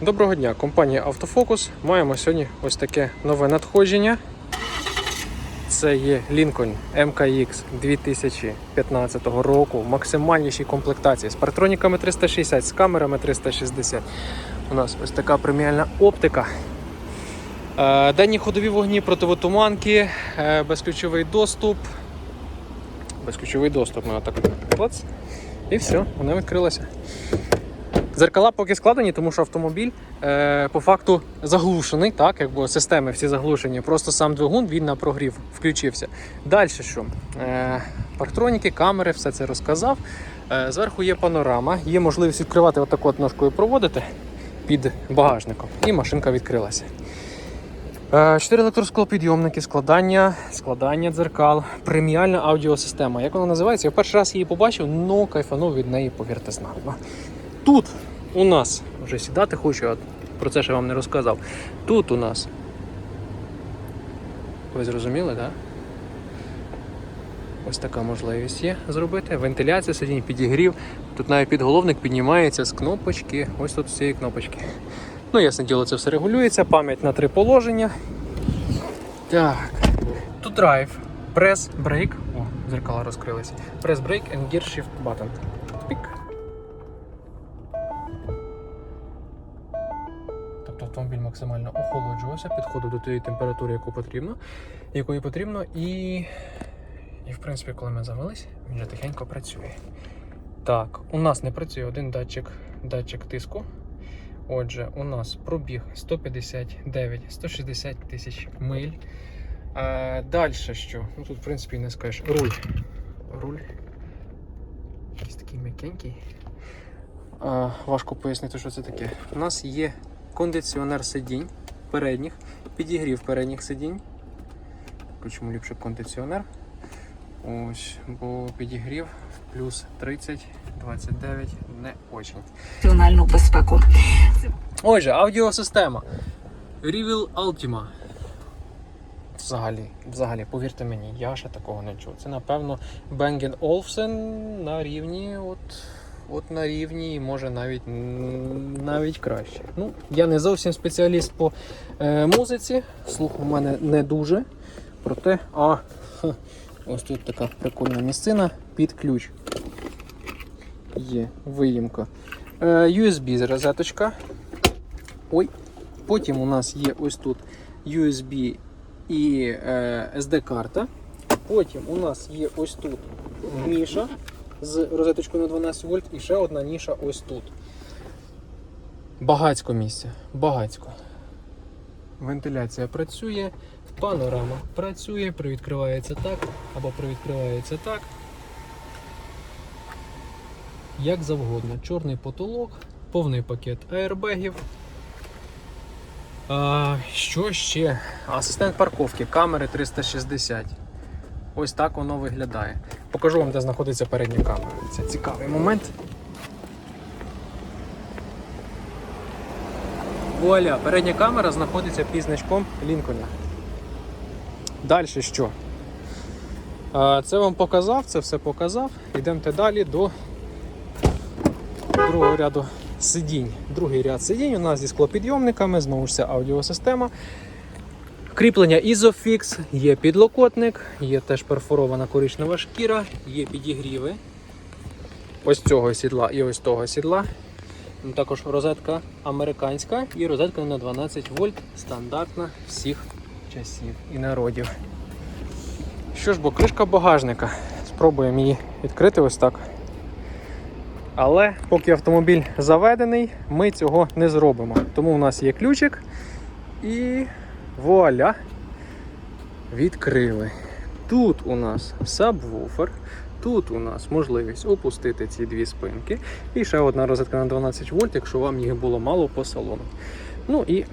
Доброго дня, компанія Автофокус. Маємо сьогодні ось таке нове надходження. Це є Lincoln MKX 2015 року в максимальнішій комплектації з партроніками 360, з камерами 360. У нас ось така преміальна оптика. Е, Денні ходові вогні, противотуманки, е, безключовий доступ. Безключовий доступ. Ми отак і все, вона відкрилася. Зеркала поки складені, тому що автомобіль е, по факту заглушений, так, якби системи всі заглушені. Просто сам двигун він на прогрів включився. Далі що? Е, парктроніки, камери, все це розказав. Е, зверху є панорама, є можливість відкривати отаку от ножкою проводити під багажником. І машинка відкрилася. Е, Чотири електросклопідйомники, складання, складання дзеркал, преміальна аудіосистема. Як вона називається? Я перший раз її побачив, ну кайфанув від неї, повірте, знатно. Тут у нас вже сідати хочу, а про це ще вам не розказав. Тут у нас. Ви зрозуміли, так? Ось така можливість є зробити. Вентиляція сидінь, підігрів. Тут навіть підголовник піднімається з кнопочки. Ось тут з цієї кнопочки. Ну, ясне діло, це все регулюється. Пам'ять на три положення. Так. Тут драйв, прес, брейк. О, зеркала розкрилися. Прес брейк and gear shift button. Тобто автомобіль максимально охолоджувався, підходив до тієї температури, яку потрібно, якої потрібно, і, і в принципі, коли ми завелись, він вже тихенько працює. Так, у нас не працює один датчик, датчик тиску. Отже, у нас пробіг 159-160 тисяч миль. А, далі що? Ну тут, в принципі, не скажеш. Руль. Руль. Якийсь такий м'якенький. Важко пояснити, що це таке. У нас є кондиціонер сидінь передніх, підігрів передніх сидінь. Чому ліпше кондиціонер? Ось, бо підігрів плюс 30, 29 не очень. національну безпеку. Отже, аудіосистема. Revil Ultima. Взагалі, взагалі, повірте мені, я ще такого не чув. Це, напевно, Bang Olufsen на рівні, от, от на рівні, і може навіть, навіть краще. Ну, я не зовсім спеціаліст по е, музиці, слух у мене не дуже. Проте, а, ха, ось тут така прикольна місцина під ключ. Є виїмка. Е, USB розеточка. Ой. Потім у нас є ось тут USB і е, SD-карта. Потім у нас є ось тут ніша з розеточкою на 12 вольт і ще одна ніша ось тут. Багацько місця. Багацько. Вентиляція працює, панорама працює, привідкривається так або привідкривається так. Як завгодно. Чорний потолок, повний пакет аербегів. А, що ще? Асистент парковки, камери 360. Ось так воно виглядає. Покажу вам, де знаходиться передня камера. Це цікавий момент. Вуаля, передня камера знаходиться під значком Лінкольна. Далі що? Це вам показав, це все показав. Йдемте далі до другого ряду сидінь. Другий ряд сидінь у нас зі склопідйомниками, знову ж це аудіосистема. Кріплення Isofix, є підлокотник, є теж перфорована коричнева шкіра, є підігріви. Ось цього сідла і ось того сідла. Ну, Також розетка американська і розетка на 12 вольт, стандартна всіх часів і народів. Що ж бо, кришка багажника. Спробуємо її відкрити ось так. Але поки автомобіль заведений, ми цього не зробимо. Тому у нас є ключик і вуаля! Відкрили. Тут у нас сабвуфер, тут у нас можливість опустити ці дві спинки. І ще одна розетка на 12 вольт, якщо вам їх було мало по салону. Ну і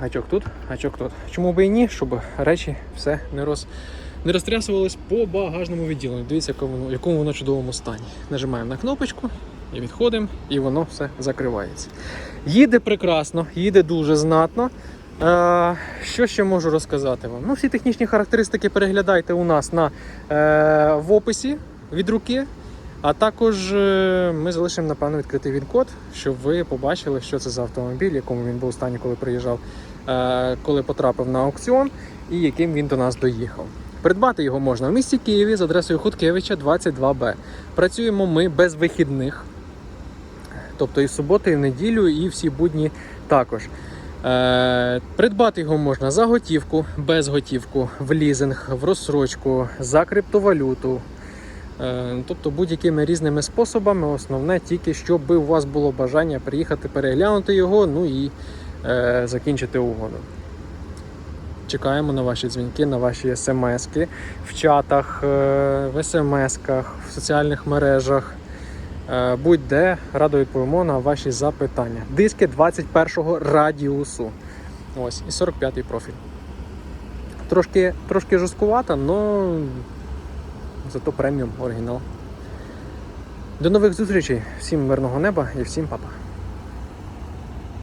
гачок тут, гачок тут. Чому би і ні, щоб речі все не роз не розтрясувалось по багажному відділенню. Дивіться, в якому воно чудовому стані. Нажимаємо на кнопочку і відходимо, і воно все закривається. Їде прекрасно, їде дуже знатно. Е, що ще можу розказати вам? Ну, всі технічні характеристики переглядайте у нас на, е, в описі від руки. А також е, ми залишимо, напевно, відкритий він-код, щоб ви побачили, що це за автомобіль, якому він був у стані, коли приїжджав, е, коли потрапив на аукціон і яким він до нас доїхав. Придбати його можна в місті Києві з адресою Хуткевича 22Б. Працюємо ми без вихідних, тобто і в суботу, і в неділю, і всі будні також. Е, придбати його можна за готівку, без готівку, в лізинг, в розсрочку, за криптовалюту. Е, тобто будь-якими різними способами. Основне тільки, щоб у вас було бажання приїхати переглянути його, ну і е, закінчити угоду. Чекаємо на ваші дзвінки, на ваші смски в чатах, е, в смсках, в соціальних мережах. Е, Будь-де радо відповімо на ваші запитання. Диски 21-го радіусу. Ось, і 45-й профіль. Трошки, трошки жорсткувата, але зато преміум оригінал. До нових зустрічей, всім мирного неба і всім па-па.